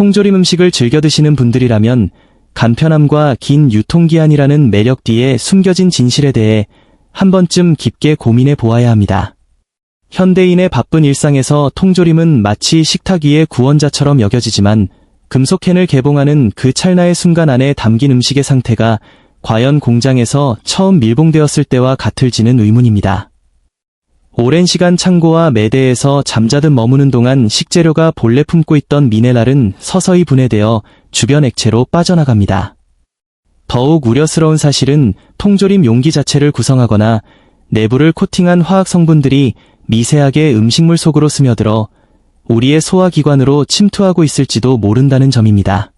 통조림 음식을 즐겨 드시는 분들이라면 간편함과 긴 유통기한이라는 매력 뒤에 숨겨진 진실에 대해 한 번쯤 깊게 고민해 보아야 합니다. 현대인의 바쁜 일상에서 통조림은 마치 식탁 위의 구원자처럼 여겨지지만 금속캔을 개봉하는 그 찰나의 순간 안에 담긴 음식의 상태가 과연 공장에서 처음 밀봉되었을 때와 같을지는 의문입니다. 오랜 시간 창고와 매대에서 잠자듯 머무는 동안 식재료가 본래 품고 있던 미네랄은 서서히 분해되어 주변 액체로 빠져나갑니다. 더욱 우려스러운 사실은 통조림 용기 자체를 구성하거나 내부를 코팅한 화학 성분들이 미세하게 음식물 속으로 스며들어 우리의 소화기관으로 침투하고 있을지도 모른다는 점입니다.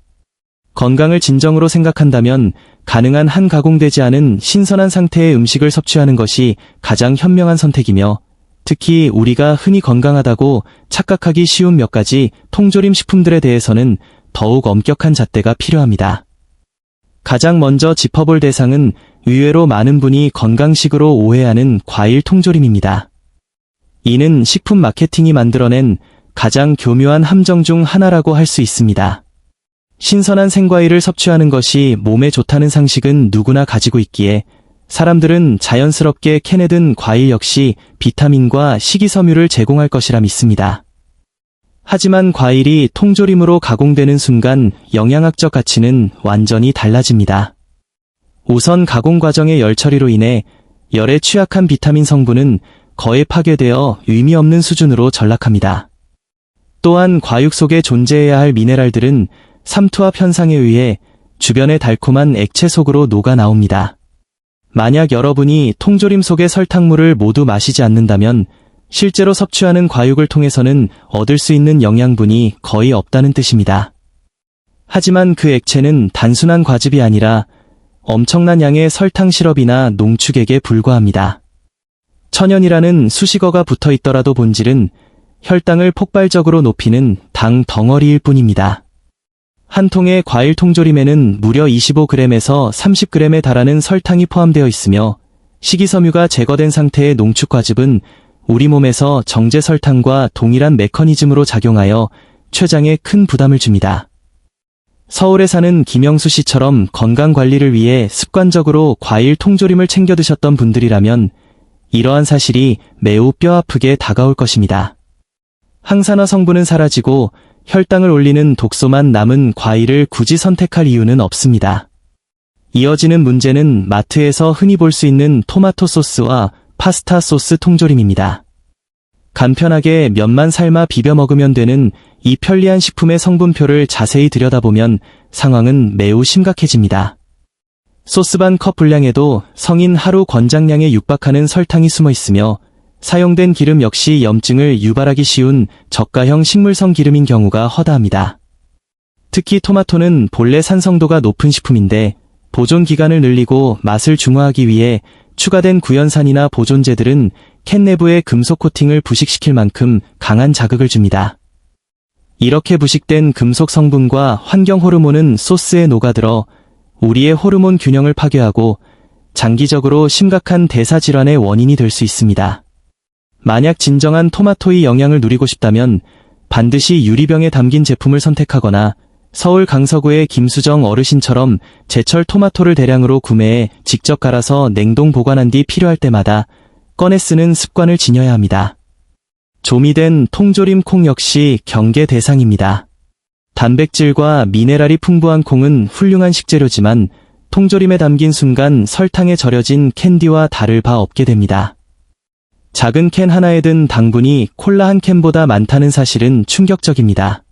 건강을 진정으로 생각한다면 가능한 한 가공되지 않은 신선한 상태의 음식을 섭취하는 것이 가장 현명한 선택이며 특히 우리가 흔히 건강하다고 착각하기 쉬운 몇 가지 통조림 식품들에 대해서는 더욱 엄격한 잣대가 필요합니다. 가장 먼저 짚어볼 대상은 의외로 많은 분이 건강식으로 오해하는 과일 통조림입니다. 이는 식품 마케팅이 만들어낸 가장 교묘한 함정 중 하나라고 할 수 있습니다. 신선한 생과일을 섭취하는 것이 몸에 좋다는 상식은 누구나 가지고 있기에 사람들은 자연스럽게 캔에 든 과일 역시 비타민과 식이섬유를 제공할 것이라 믿습니다. 하지만 과일이 통조림으로 가공되는 순간 영양학적 가치는 완전히 달라집니다. 우선 가공 과정의 열 처리로 인해 열에 취약한 비타민 성분은 거의 파괴되어 의미 없는 수준으로 전락합니다. 또한 과육 속에 존재해야 할 미네랄들은 삼투압 현상에 의해 주변의 달콤한 액체 속으로 녹아 나옵니다. 만약 여러분이 통조림 속의 설탕물을 모두 마시지 않는다면 실제로 섭취하는 과육을 통해서는 얻을 수 있는 영양분이 거의 없다는 뜻입니다. 하지만 그 액체는 단순한 과즙이 아니라 엄청난 양의 설탕 시럽이나 농축액에 불과합니다. 천연이라는 수식어가 붙어 있더라도 본질은 혈당을 폭발적으로 높이는 당 덩어리일 뿐입니다. 한 통의 과일 통조림에는 무려 25g에서 30g에 달하는 설탕이 포함되어 있으며 식이섬유가 제거된 상태의 농축과즙은 우리 몸에서 정제 설탕과 동일한 메커니즘으로 작용하여 췌장에 큰 부담을 줍니다. 서울에 사는 김영수 씨처럼 건강 관리를 위해 습관적으로 과일 통조림을 챙겨 드셨던 분들이라면 이러한 사실이 매우 뼈아프게 다가올 것입니다. 항산화 성분은 사라지고 혈당을 올리는 독소만 남은 과일을 굳이 선택할 이유는 없습니다. 이어지는 문제는 마트에서 흔히 볼 수 있는 토마토 소스와 파스타 소스 통조림입니다. 간편하게 면만 삶아 비벼 먹으면 되는 이 편리한 식품의 성분표를 자세히 들여다보면 상황은 매우 심각해집니다. 소스 반 컵 분량에도 성인 하루 권장량에 육박하는 설탕이 숨어 있으며 사용된 기름 역시 염증을 유발하기 쉬운 저가형 식물성 기름인 경우가 허다합니다. 특히 토마토는 본래 산성도가 높은 식품인데 보존 기간을 늘리고 맛을 중화하기 위해 추가된 구연산이나 보존제들은 캔 내부의 금속 코팅을 부식시킬 만큼 강한 자극을 줍니다. 이렇게 부식된 금속 성분과 환경 호르몬은 소스에 녹아들어 우리의 호르몬 균형을 파괴하고 장기적으로 심각한 대사 질환의 원인이 될 수 있습니다. 만약 진정한 토마토의 영양을 누리고 싶다면 반드시 유리병에 담긴 제품을 선택하거나 서울 강서구의 김수정 어르신처럼 제철 토마토를 대량으로 구매해 직접 갈아서 냉동 보관한 뒤 필요할 때마다 꺼내 쓰는 습관을 지녀야 합니다. 조미된 통조림 콩 역시 경계 대상입니다. 단백질과 미네랄이 풍부한 콩은 훌륭한 식재료지만 통조림에 담긴 순간 설탕에 절여진 캔디와 다를 바 없게 됩니다. 작은 캔 하나에 든 당분이 콜라 한 캔보다 많다는 사실은 충격적입니다.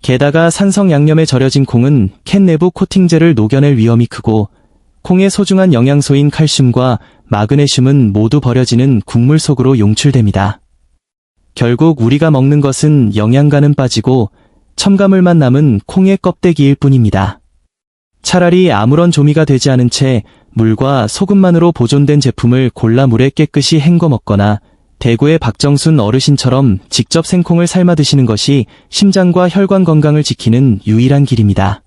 게다가 산성 양념에 절여진 콩은 캔 내부 코팅제를 녹여낼 위험이 크고 콩의 소중한 영양소인 칼슘과 마그네슘은 모두 버려지는 국물 속으로 용출됩니다. 결국 우리가 먹는 것은 영양가는 빠지고 첨가물만 남은 콩의 껍데기일 뿐입니다. 차라리 아무런 조미가 되지 않은 채 물과 소금만으로 보존된 제품을 골라 물에 깨끗이 헹궈 먹거나 대구의 박정순 어르신처럼 직접 생콩을 삶아 드시는 것이 심장과 혈관 건강을 지키는 유일한 길입니다.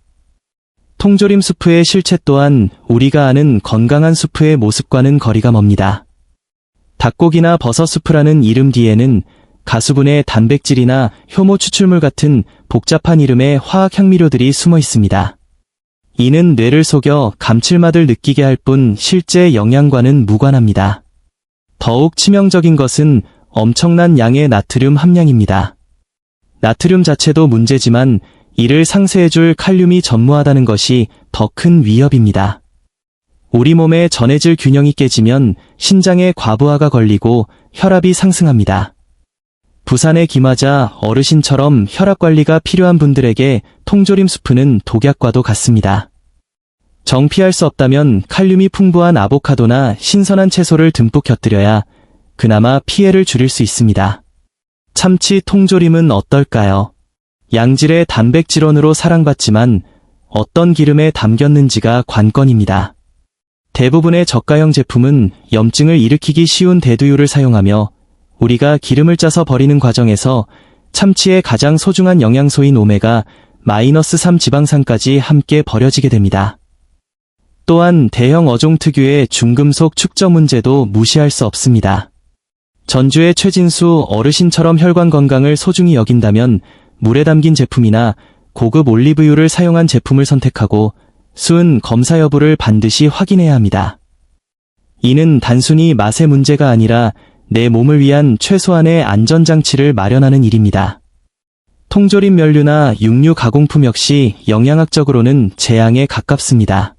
통조림 수프의 실체 또한 우리가 아는 건강한 수프의 모습과는 거리가 멉니다. 닭고기나 버섯 수프라는 이름 뒤에는 가수분해 단백질이나 효모 추출물 같은 복잡한 이름의 화학 향미료들이 숨어 있습니다. 이는 뇌를 속여 감칠맛을 느끼게 할 뿐 실제 영양과는 무관합니다. 더욱 치명적인 것은 엄청난 양의 나트륨 함량입니다. 나트륨 자체도 문제지만 이를 상쇄해줄 칼륨이 전무하다는 것이 더 큰 위협입니다. 우리 몸의 전해질 균형이 깨지면 신장에 과부하가 걸리고 혈압이 상승합니다. 부산의 김하자 어르신처럼 혈압 관리가 필요한 분들에게 통조림 수프는 독약과도 같습니다. 정피할 수 없다면 칼륨이 풍부한 아보카도나 신선한 채소를 듬뿍 곁들여야 그나마 피해를 줄일 수 있습니다. 참치 통조림은 어떨까요? 양질의 단백질원으로 사랑받지만 어떤 기름에 담겼는지가 관건입니다. 대부분의 저가형 제품은 염증을 일으키기 쉬운 대두유를 사용하며 우리가 기름을 짜서 버리는 과정에서 참치의 가장 소중한 영양소인 오메가 마이너스 3 지방산까지 함께 버려지게 됩니다. 또한 대형 어종 특유의 중금속 축저 문제도 무시할 수 없습니다. 전주의 최진수 어르신처럼 혈관 건강을 소중히 여긴다면 물에 담긴 제품이나 고급 올리브유를 사용한 제품을 선택하고 수은 검사 여부를 반드시 확인해야 합니다. 이는 단순히 맛의 문제가 아니라 내 몸을 위한 최소한의 안전장치를 마련하는 일입니다. 통조림 면류나 육류 가공품 역시 영양학적으로는 재앙에 가깝습니다.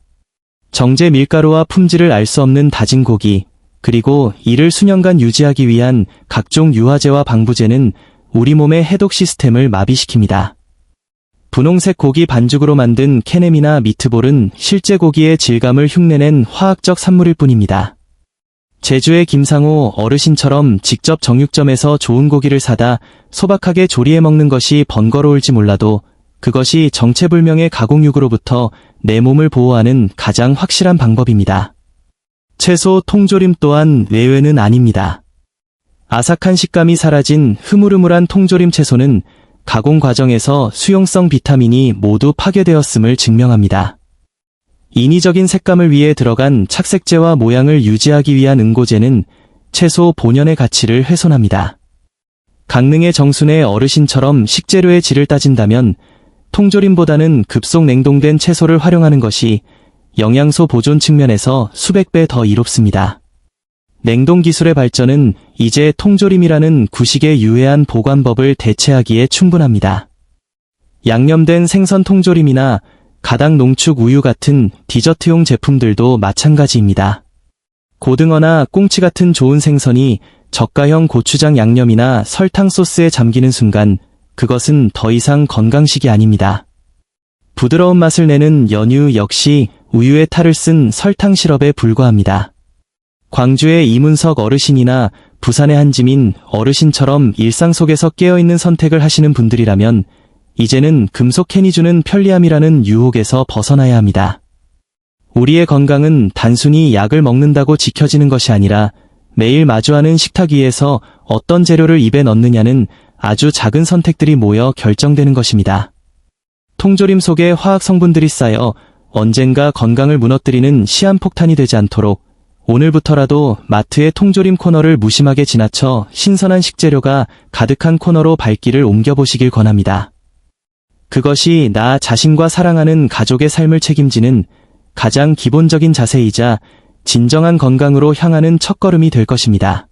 정제 밀가루와 품질을 알 수 없는 다진 고기, 그리고 이를 수년간 유지하기 위한 각종 유화제와 방부제는 우리 몸의 해독 시스템을 마비시킵니다. 분홍색 고기 반죽으로 만든 캐넴이나 미트볼은 실제 고기의 질감을 흉내낸 화학적 산물일 뿐입니다. 제주의 김상호 어르신처럼 직접 정육점에서 좋은 고기를 사다 소박하게 조리해 먹는 것이 번거로울지 몰라도 그것이 정체불명의 가공육으로부터 내 몸을 보호하는 가장 확실한 방법입니다. 채소 통조림 또한 외외는 아닙니다. 아삭한 식감이 사라진 흐물흐물한 통조림 채소는 가공 과정에서 수용성 비타민이 모두 파괴되었음을 증명합니다. 인위적인 색감을 위해 들어간 착색제와 모양을 유지하기 위한 응고제는 채소 본연의 가치를 훼손합니다. 강릉의 정순의 어르신처럼 식재료의 질을 따진다면 통조림보다는 급속 냉동된 채소를 활용하는 것이 영양소 보존 측면에서 수백 배 더 이롭습니다. 냉동 기술의 발전은 이제 통조림이라는 구식의 유해한 보관법을 대체하기에 충분합니다. 양념된 생선 통조림이나 가당 농축 우유 같은 디저트용 제품들도 마찬가지입니다. 고등어나 꽁치 같은 좋은 생선이 저가형 고추장 양념이나 설탕 소스에 잠기는 순간 그것은 더 이상 건강식이 아닙니다. 부드러운 맛을 내는 연유 역시 우유의 탈을 쓴 설탕 시럽에 불과합니다. 광주의 이문석 어르신이나 부산의 한지민 어르신처럼 일상 속에서 깨어있는 선택을 하시는 분들이라면 이제는 금속 캔이 주는 편리함이라는 유혹에서 벗어나야 합니다. 우리의 건강은 단순히 약을 먹는다고 지켜지는 것이 아니라 매일 마주하는 식탁 위에서 어떤 재료를 입에 넣느냐는 아주 작은 선택들이 모여 결정되는 것입니다. 통조림 속에 화학 성분들이 쌓여 언젠가 건강을 무너뜨리는 시한폭탄이 되지 않도록 오늘부터라도 마트의 통조림 코너를 무심하게 지나쳐 신선한 식재료가 가득한 코너로 발길을 옮겨보시길 권합니다. 그것이 나 자신과 사랑하는 가족의 삶을 책임지는 가장 기본적인 자세이자 진정한 건강으로 향하는 첫걸음이 될 것입니다.